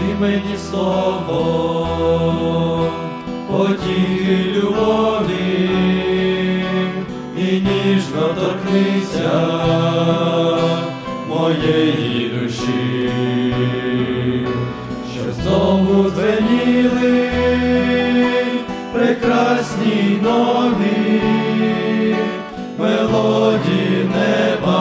Скажи мені слово, потіхи любові, і ніжно торкнися моєї душі, що знову дзвеніли прекрасні нові мелодії неба,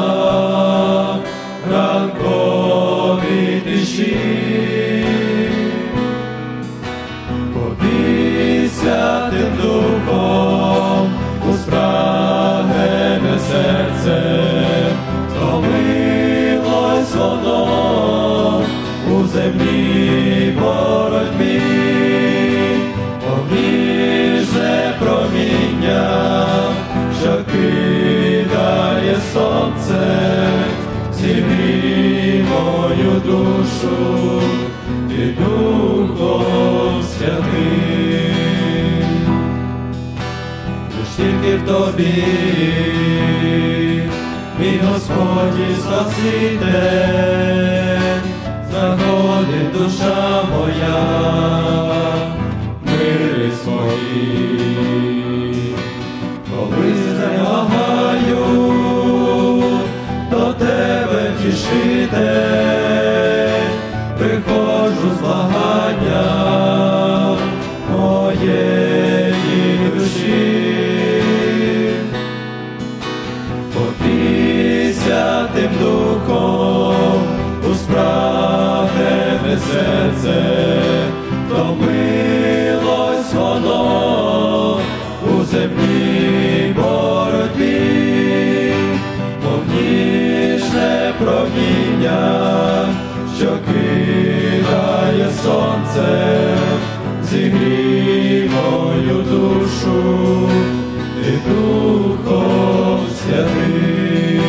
сонце, зігрій мою душу і Духом Святим. Лиш тільки в тобі, мій Господь і Спаситель, знаходить душа моя, втішитель, приходжу з благання моєї проміння, що кидає сонце, зігрій мою душу і Духом Святим.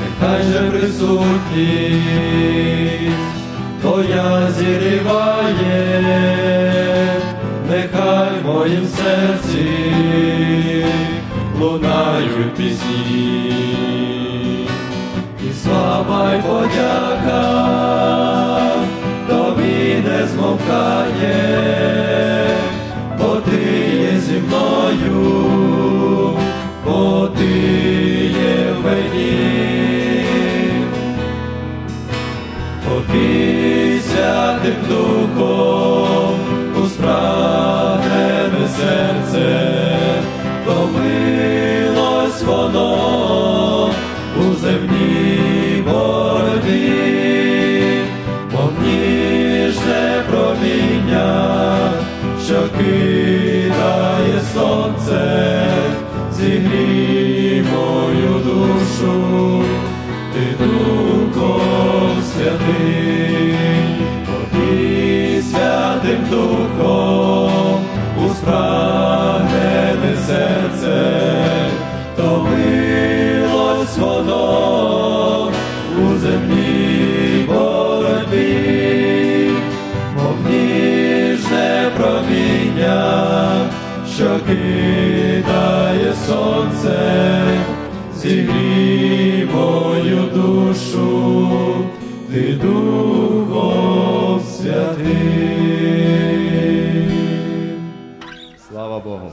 Нехай же присутність Твоя зіріває, нехай в моїм серці лунають пісні, слава й подяка тобі не змовкає, бо ти є зі мною, бо ти є в мені. Повіся тим духом у спрагнене серце, сонце, кидає сонце зігрій мою душу, ти Духом святий. Слава Богу.